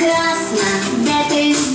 прекрасна, де ти.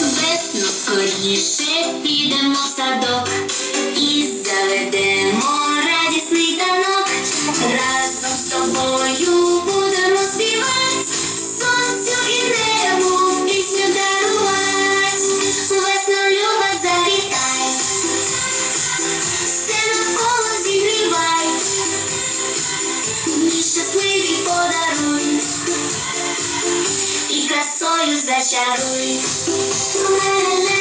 Весну скоріше підемо в садок. зачаруй мене.